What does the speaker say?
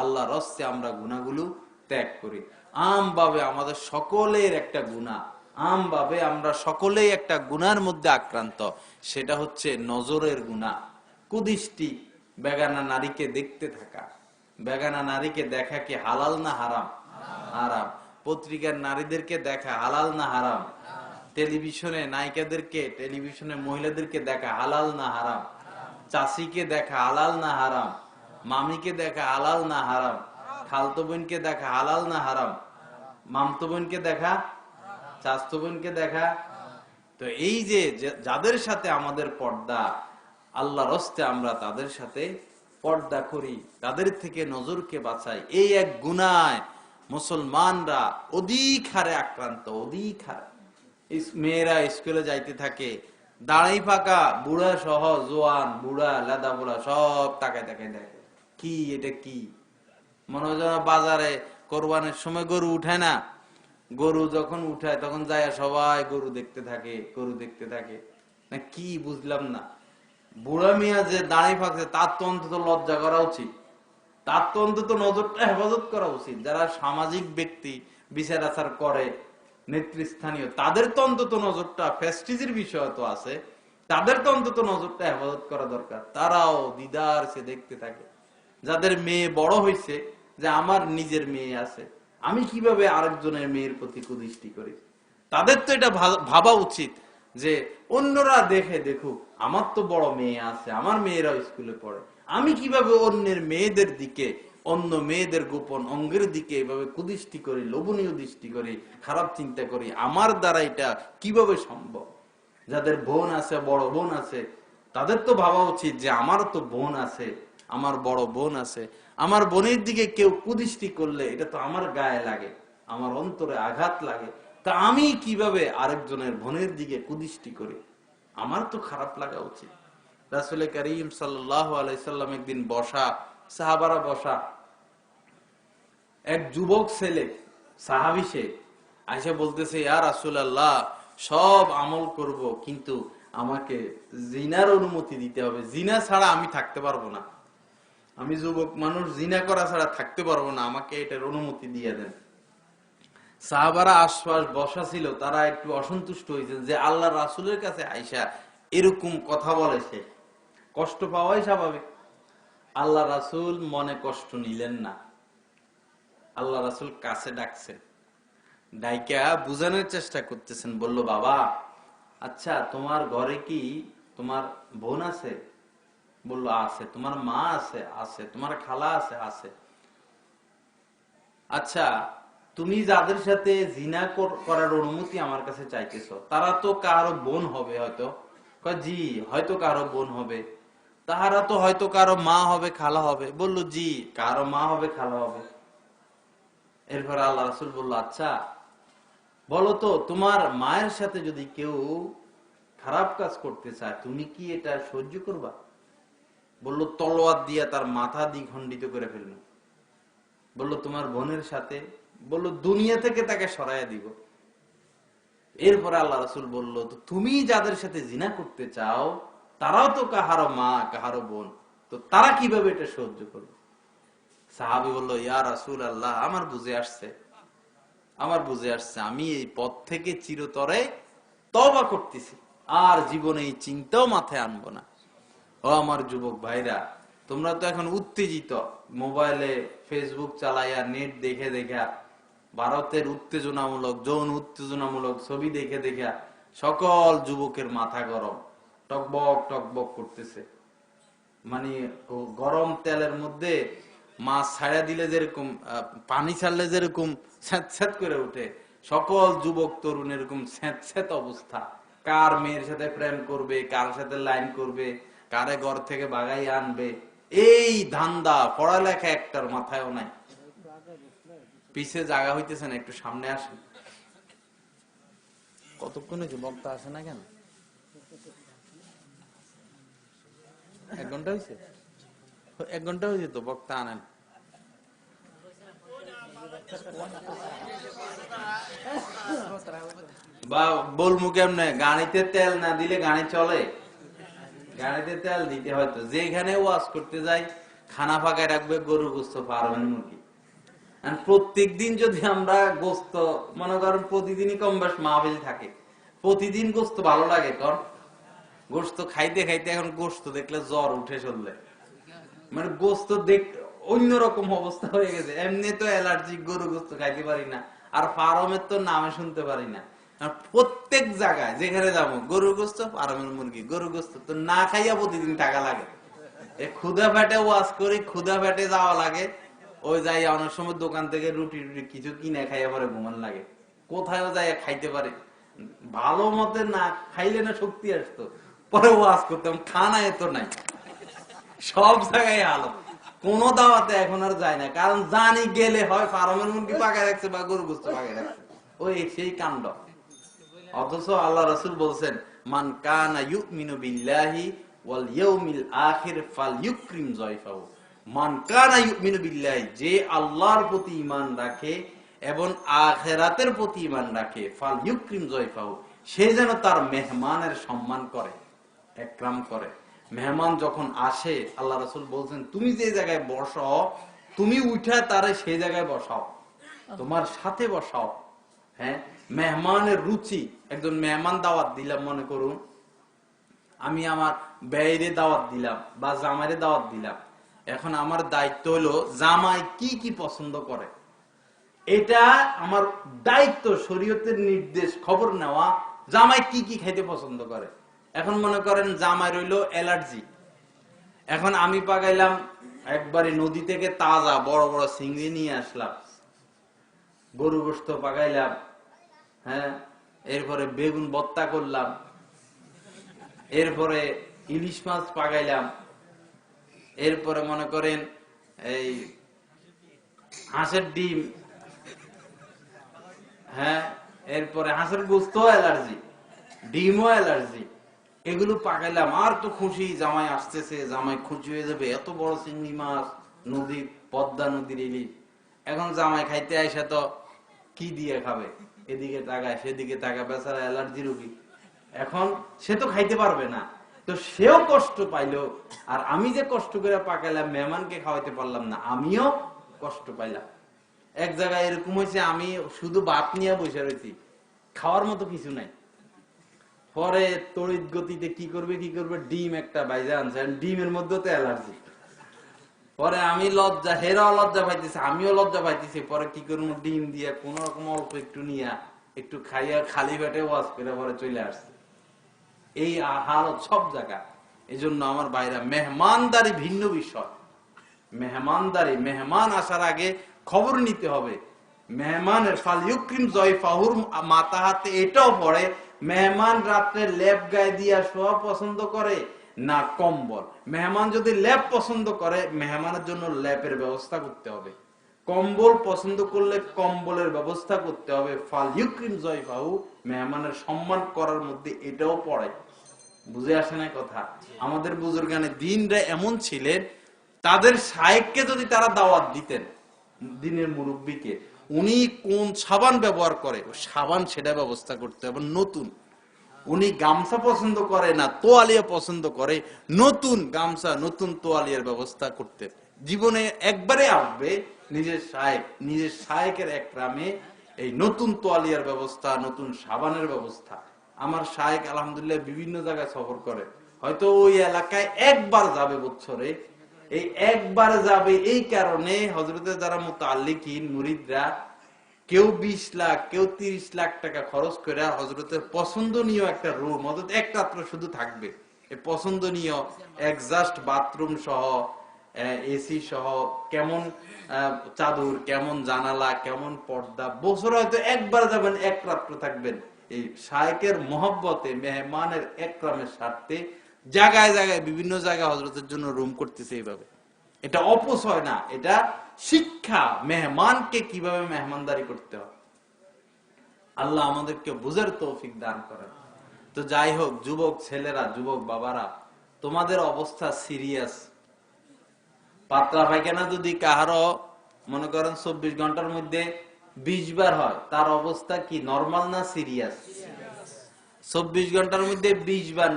আল্লাহ রস্তে আমরা গুণাগুলো ত্যাগ করি। আম ভাবে আমাদের সকলের একটা গুণা। আম ভাবে আমরা সকলেই একটা গুনার মধ্যে আক্রান্ত। সেটা হচ্ছে নজরের গুণা। কুদৃষ্টি বেগানা নারীকে দেখতে থাকা। বেগানা নারীকে দেখা কি হালাল না হারাম? হারাম। পত্রিকার নারীদেরকে দেখা হালাল না হারাম? টেলিভিশনে নায়িকাদেরকে, টেলিভিশনে মহিলাদেরকে দেখা হালাল না হারাম? চাষিকে দেখা হালাল না হারাম? মামিকে দেখা হালাল না হারাম? খালতো বোনকে দেখা হালাল না হারাম? মামতো বোনকে দেখা চাস্তো বোনকে দেখা? তো এই যে যাদের সাথে আমাদের পর্দা আল্লাহ রস্তে আমরা তাদের সাথে পর্দা করি, তাদের থেকে নজরকে বাঁচাই। এই এক গুনায় মুসলমানরা অধিক হারে আক্রান্ত, অধিক হারে। মেয়েরা স্কুলে যাইতে থাকে, দাঁড়াই ফাঁকা, বুড়া সহ জোয়ান, বুড়া, লাদা বুড়া সব তাকায় তাকায় দেখে। কি, এটা কি? মনে হয় যেন বাজারে কোরবানের সময় গরু উঠায় না। গরু যখন উঠায়, তখন যায় সবাই গরু দেখতে থাকে, গরু দেখতে থাকে। না কি বুঝলাম না। বুড়া মিয়া যে দাঁড়িয়ে ফাঁকছে তার তো অন্তত লজ্জা করা উচিত। তার তো অন্তত নজরটা হেফাজত করা উচিত। যারা সামাজিক ব্যক্তি, বিচার আচার করে, নেতৃস্থানীয়, তাদের তো অন্তত নজরটা ফেস্টিজের বিষয় তো আছে, তাদের তো অন্তত নজরটা হেফাজত করা দরকার। তারাও দিদার সে দেখতে থাকে। যাদের মেয়ে বড় হয়েছে যে আমার নিজের মেয়ে আছে, আমি কীভাবে আরেকজনের মেয়ের প্রতি কুদৃষ্টি করি? তাদের তো এটা ভাবা উচিত যে অন্যরা দেখে দেখুক, আমার তো বড় মেয়ে আছে, আমার মেয়েরাও স্কুলে পড়ে। আমি কীভাবে অন্যের মেয়েদের দিকে, অন্য মেয়েদের গোপন অঙ্গের দিকে এভাবে কুদৃষ্টি করি, লোভনীয় দৃষ্টি করি, খারাপ চিন্তা করি, আমার দ্বারা এটা কীভাবে সম্ভব? যাদের বোন আছে, বড় বোন আছে, তাদের তো ভাবা উচিত যে আমার তো বোন আছে আমার বড় বোন আছে। আমার বোনের দিকে কেউ কুদৃষ্টি করলে এটা তো আমার গায়ে লাগে, আমার অন্তরে আঘাত লাগে। তা আমি কীভাবে আরেকজনের বোনের দিকে কুদৃষ্টি করি? আমার তো খারাপ লাগা উচিত। রাসুল করিম সাল্লাম একদিন বসা, সাহাবারা বসা, এক যুবক ছেলে, সাহাবি সে আইসা বলতেছে ইয়ার রাসুল আল্লাহ সব আমল করব, কিন্তু আমাকে জিনার অনুমতি দিতে হবে। জিনা ছাড়া আমি থাকতে পারব না। আমি যুবক মানুষ, জিনা করা ছাড়া থাকতে পারব না, আমাকে এটার অনুমতি দিয়ে দেন। সাহাবারা আশপাশ বসা ছিল, তারা একটু অসন্তুষ্ট হয়েছেন যে আল্লাহ রাসুলের কাছে আইসা এরকম কথা বলে সে। কষ্ট পাওয়াই স্বাভাবিক। আল্লাহ রাসুল মনে কষ্ট নিলেন না। আল্লাহ রাসুল কাছে ডাকছেন ডাইকা বুঝানোর চেষ্টা করতেছেন, বলল, বাবা আচ্ছা তোমার ঘরে কি তোমার বোন আছে? বলল, আছে, তোমার মা আছে আছে, তোমার খালা আছে আছে। আচ্ছা তুমি যাদের সাথে জিনা করার অনুমতি আমার কাছে চাইতেছো, তারা তো কারও বোন হবে হয়তো। জি, হয়তো কারও বোন হবে। তাহারা তো হয়তো কারও মা হবে, খালা হবে। বলল, জি, কারও মা হবে, খালা হবে। এরপর আল্লাহ রাসুল বলল আচ্ছা বলো তো, তোমার মায়ের সাথে যদি কেউ খারাপ কাজ করতে চায়, তুমি কি এটা সহ্য করবা? বলল, তলোয়ার দিয়া তার মাথা দ্বিখণ্ডিত করে ফেলব। বলল, তোমার বোনের সাথে? বলল, দুনিয়া থেকে তাকে সরাইয়া দিব। এরপরে আল্লাহ রাসুল বলল তুমি যাদের সাথে জিনা করতে চাও, তারাও তো কাহারো মা, কাহারো বোন, তো তারা কীভাবে এটা সহ্য করবে? সাহাবি বলল, ইয়া রাসুল আল্লাহ আমার বুঝে আসছে। আমার বুঝে আসছে, আমি এই পথ থেকে চিরতরে তবা করতেছি। আর জীবনে এই চিন্তাও মাথায় আনব না। ও আমার যুবক ভাইরা, তোমরা তো এখন উত্তেজিত। মোবাইলে ফেসবুক চালাইয়া নেট দেখে দেখা, ভারতের উত্তেজনামূলক, যৌন উত্তেজনামূলক ছবি দেখে দেখা সকল যুবকের মাথা গরম, টকবক টকবক করতেছে। মানে গরম তেলের মধ্যে মাছ ছাড়া দিলে যেরকম পানি ছাড়লে যেরকম স্যাঁত করে ওঠে, সকল যুবক তরুণ এরকম স্যাঁত অবস্থা। কার মেয়ের সাথে প্রেম করবে, কার সাথে লাইন করবে কারে ঘর থেকে বাগাই আনবে? এই ধান্দা পড়ালেখা একটার মাথায়ও নাই। পিছে জায়গা হইতেছে না একটু সামনে আসেন। কতক্ষণ হয়েছে বক্তা আসে না কেন? এক ঘণ্টা হয়েছে এক ঘণ্টা হয়েছে তো বক্তা আনেন। বা বলব কেমনে? গাড়িতে তেল না দিলে গাড়ি চলে? গাড়িতে তেল দিতে হয়তো যেখানে ওয়াজ করতে যাই, খানা ফাঁকায় রাখবে গরু গোস্ত ফার্মের মুরগি। প্রত্যেক দিন যদি আমরা গোস্ত, মনে করেন প্রতিদিনই কম বেশ মাহবিল থাকে। প্রতিদিন গোস্ত ভালো লাগে কর গোস্ত খাইতে খাইতে এখন গোস্ত দেখলে জ্বর উঠে চললে। মানে গোস্ত দেখ, অন্যরকম অবস্থা হয়ে গেছে। এমনি তো অ্যালার্জি গরু গোস্ত খাইতে পারি না। আর ফার্মের তো নামে শুনতে পারি না। প্রত্যেক জায়গায় যেখানে যাব গরু গোস্ত ফার্মের মুরগি গরু গোস্ত তো না খাইয়া প্রতিদিন টাকা লাগে। ক্ষুদা ফ্যাটে ওয়াশ করি, ক্ষুদা ফ্যাটে যাওয়া লাগে। ওই যাই অনেক সময় দোকান থেকে রুটি রুটি কিছু কিনে খাইয়া পরে ঘুমান লাগে। কোথায় যাই খাইতে পারে। ভালো মতে না খাইলে না শক্তি আসতো। পরে ওয়াশ করতাম খানা এত নাই। সব জায়গায় আলো। কোনো দাওয়াতে এখন আর যায় না। কারণ জানি গেলে হয় ফার্মের মুরগি পাকায় রাখছে বা গরু গোস্ত পাকায় রাখছে। ওই সেই কাণ্ড। অথচ আল্লাহ রসুল বলছেন, মান কানা ইউমিনু বিল্লাহি ওয়াল ইয়াউমিল আখির ফাল ইউকরিম মান কানা বিল্লাহি, যে আল্লাহর প্রতি রাখে এবং আখিরাতের প্রতি রাখে ফাল ইউকরিম সে যেন তার মেহমানের সম্মান করে, একরাম করে। মেহমান যখন আসে, আল্লাহ রসুল বলছেন, তুমি যে জায়গায় বসো তুমি উঠা তারে সেই জায়গায় বসাও, তোমার সাথে বসাও। হ্যাঁ? মেহমানের রুচি, একজন মেহমান দাওয়াত দিলাম, মনে করুন। আমি আমার ব্যয়েরে দাওয়াত দিলাম বা জামাইরে দাওয়াত দিলাম। এখন আমার দায়িত্ব হলো জামাই কি কি পছন্দ করে। এটা আমার দায়িত্ব, শরীয়তের নির্দেশ, খবর নেওয়া। জামাই কি কি খাইতে পছন্দ করে। এখন মনে করেন জামাই রইল অ্যালার্জি। এখন আমি পাকাইলাম একবারে নদী থেকে তাজা বড় বড় চিংড়ি নিয়ে আসলাম। গরু গোস্ত পাকাইলাম। হ্যাঁ? এরপরে বেগুন বত্তা করলাম। এরপরে ইলিশ মাছ পাকাইলাম। এরপরে মনে করেন এই হাঁসের ডিম। হ্যাঁ? এরপরে হাঁসের গোস্ত অ্যালার্জি, ডিমও অ্যালার্জি। এগুলো পাকাইলাম। আর তো খুশি, জামাই আসতেছে, জামাই খুশি হয়ে যাবে। এত বড় চিংড়ি মাছ, নদী, পদ্মা নদীর ইলিশ। এখন জামাই খাইতে আইসা তো কি দিয়ে খাবে? এদিকে তাকায়, সেদিকে তাকায়, বেচারা অ্যালার্জি রুগী। এখন সে তো খাইতে পারবে না। তো সেও কষ্ট পাইলো। আর আমি যে কষ্ট করে পাকাইলাম, মেহমানকে খাওয়াইতে পারলাম না, আমিও কষ্ট পাইলাম। এক জায়গায় এরকম হয়েছে আমি শুধু ভাত নিয়ে বসে রয়েছি খাওয়ার মতো কিছু নাই। পরে তড়িৎ গতিতে কি করবে কি করবে? ডিম একটা বাইজা আনছে। ডিমের মধ্যে তো অ্যালার্জি। পরে আমি লজ্জা, হেরাও লজ্জা পাইতেছে, আমিও লজ্জা পাইতেছি। পরে কি করব? ডিম দিয়ে কোন রকম অল্প একটু নিয়া একটু খাইয়া খালি পেটে ওয়াশ করে পরে চলে আসছে। এই হালত সব জায়গা। এই জন্য আমার বাইরা মেহমানদারি ভিন্ন বিষয়। মেহমানদারি, মেহমান আসার আগে খবর নিতে হবে। মেহমানের ফাল ইউক্রিম জয়ফাহুর মাথা হাতে এটাও পড়ে, মেহমান রাত্রে লেপ গায়ে দিয়া শোয়া পছন্দ করে। না কম্বল। মেহমান যদি ল্যাপ পছন্দ করে, মেহমানের জন্য ল্যাপের ব্যবস্থা করতে হবে। কম্বল পছন্দ করলে কম্বলের ব্যবস্থা করতে হবে। ফাল ইউক্রিম জয়ফাহু, মেহমানের সম্মান করার মধ্যে এটাও পড়ে। বুঝে আসে না কথা? আমাদের বুজুর্গানে দিনরা এমন ছিলেন, তাদের সাহেবকে যদি তারা দাওয়াত দিতেন, দিনের মুরব্বীকে, উনি কোন সাবান ব্যবহার করে সাবান সেটা ব্যবস্থা করতে হবে। নতুন। উনি গামছা পছন্দ করে না তোয়ালিয়া পছন্দ করে, নতুন গামছা, নতুন তোয়ালিয়ার ব্যবস্থা করতে। জীবনে একবারে আসবে নিজের সাহেব নিজের সাহেকের এক গ্রামে এই নতুন তোয়ালিয়ার ব্যবস্থা, নতুন সাবানের ব্যবস্থা। আমার শাহেক আলহামদুলিল্লাহ বিভিন্ন জায়গায় সফর করে। হয়তো ওই এলাকায় একবার যাবে বছরে এই একবার যাবে এই কারণে হজরতের যারা মোতাল্লিকিন মুরিদরা কেউ বিশ লাখ, কেউ তিরিশ লাখ টাকা খরচ করে হজরতের পছন্দনীয় একটা রুম অর্থাৎ এক রাত্র শুধু থাকবে। পছন্দনীয় একজাস্ট বাথরুম সহ এসি সহ, কেমন চাদর, কেমন জানালা, কেমন পর্দা, বছর হয়তো একবার যাবেন, এক রাত্র থাকবেন। এই শায়কের মহব্বতে, মেহমানের একরামের স্বার্থে জায়গায় জায়গায় বিভিন্ন জায়গায় হজরতের জন্য রুম করতেছে এইভাবে। এটা অপচয় না, এটা শিক্ষা মেহমানকে কীভাবে মেহমানদারি করতে হয়? আল্লাহ আমাদেরকে বুঝের তৌফিক দান করেন। তো যাই হোক যুবক ছেলেরা যুবক বাবারা তোমাদের অবস্থা সিরিয়াস। পাতলা পায়খানা যদি কাহারো মনে করেন চব্বিশ ঘণ্টার মধ্যে বিশ বার হয় তার অবস্থা কি? নর্মাল না সিরিয়াস? চব্বিশ ঘণ্টার মধ্যে বিশ বার